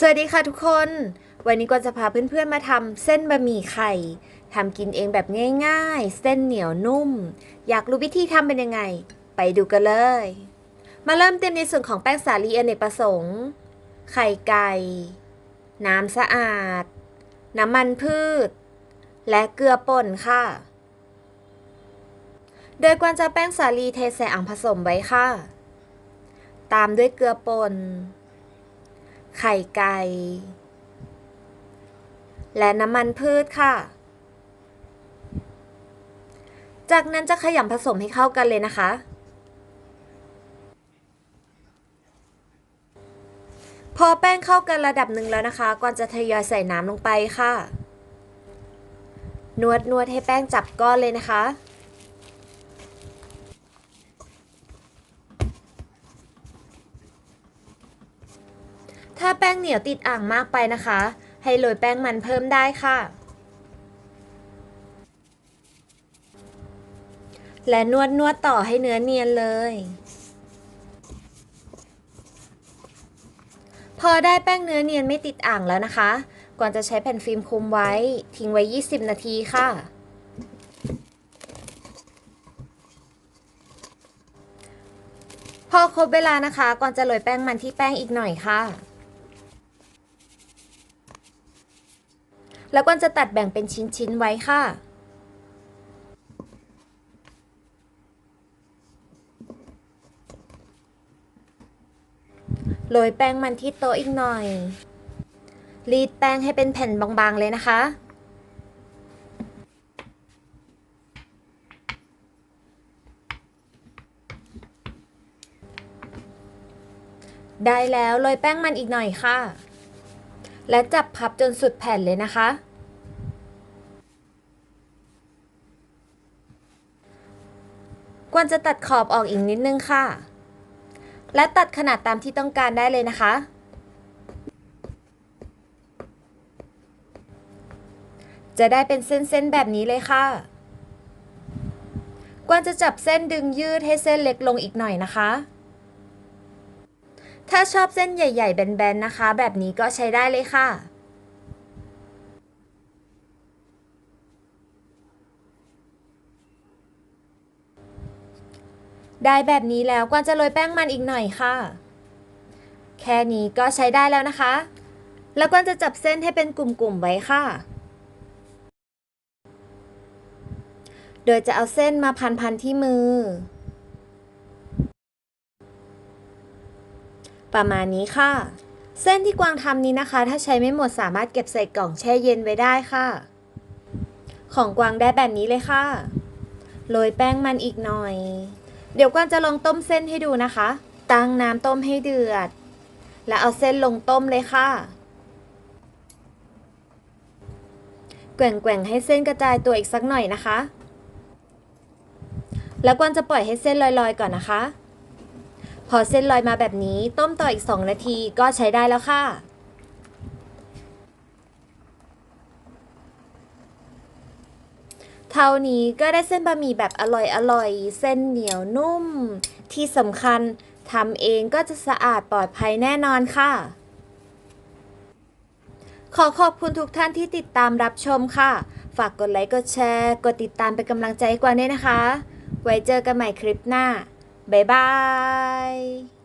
สวัสดีค่ะทุกคน วันนี้ก็จะพาเพื่อนๆมาทำเส้นบะหมี่ไข่ทำกินเองแบบง่ายๆ เส้นเหนียวนุ่ม อยากรู้วิธีทำเป็นยังไง ไปดูกันเลย มาเริ่มเตรียมในส่วนของแป้งสาลีอเนกประสงค์ ไข่ไก่ น้ำสะอาด น้ำมันพืช และเกลือป่นค่ะ โดยกวนจะแป้งสาลีเทใส่อ่างผสมไว้ค่ะ ตามด้วยเกลือป่น ไข่ไก่ และน้ำมันพืชค่ะ จากนั้นจะขยำผสมให้เข้ากันเลยนะคะ พอแป้งเข้ากันระดับหนึ่งแล้วนะคะ ก่อนจะทยอยใส่น้ำลงไปค่ะ นวดนวดให้แป้งจับก้อนเลยนะคะ ถ้าแป้งเหนียวติดอ่างมากไปนะคะ ให้โรยแป้งมันเพิ่มได้ค่ะ และนวดนวดต่อให้เนื้อเนียนเลย พอได้แป้งเนื้อเนียนไม่ติดอ่างแล้วนะคะ ก่อนจะใช้แผ่นฟิล์มคลุมไว้ ทิ้งไว้ 20 นาทีค่ะพอครบเวลานะคะ ก่อนจะโรยแป้งมันที่แป้งอีกหน่อยค่ะ แล้วก็จะตัดแบ่งเป็นชิ้นๆไว้ค่ะ โรยแป้งมันที่โต๊ะอีกหน่อย รีดแป้งให้เป็นแผ่นบางๆเลยนะคะได้แล้วโรยแป้งมันอีกหน่อยค่ะ และจับพับจนสุดแผ่นเลยนะคะ ควรจะตัดขอบออกอีกนิดนึงค่ะ และตัดขนาดตามที่ต้องการได้เลยนะคะ จะได้เป็นเส้นๆแบบนี้เลยค่ะกวนจะจับเส้นดึงยืดให้เส้นเล็กลงอีกหน่อยนะคะ ถ้าชอบเส้นใหญ่ ๆ แบน ๆ นะคะ แบบนี้ก็ใช้ได้เลยค่ะ ได้แบบนี้แล้วกวนจะโรยแป้งมันอีกหน่อยค่ะ แค่นี้ก็ใช้ได้แล้วนะคะ แล้วกวนจะจับเส้นให้เป็นกลุ่มๆไว้ค่ะ โดยจะเอาเส้นมาพันๆที่มือ ประมาณนี้ค่ะ เส้นที่กวางทำนี้นะคะ ถ้าใช้ไม่หมดสามารถเก็บใส่กล่องแช่เย็นไว้ได้ค่ะ ของกวางได้แบบนี้เลยค่ะ โรยแป้งมันอีกหน่อย เดี๋ยวกวางจะลองต้มเส้นให้ดูนะคะ ตั้งน้ำต้มให้เดือด แล้วเอาเส้นลงต้มเลยค่ะ แกว่งๆให้เส้นกระจายตัวอีกสักหน่อยนะคะ แล้วกวางจะปล่อยให้เส้นลอยๆก่อนนะคะ พอเส้นลอยมาแบบนี้ต้มต่ออีก 2 นาทีก็ใช้ได้แล้วค่ะ เท่านี้ก็ได้เส้นบะหมี่แบบอร่อยๆเส้นเหนียวนุ่ม ที่สำคัญทำเองก็จะสะอาดปลอดภัยแน่นอนค่ะ ขอขอบคุณทุกท่านที่ติดตามรับชมค่ะ ฝากกดไลค์ กดแชร์ กดติดตามเป็นกำลังใจให้กวางด้วยนะคะ ไว้เจอกันใหม่คลิปหน้า บ๊ายบาย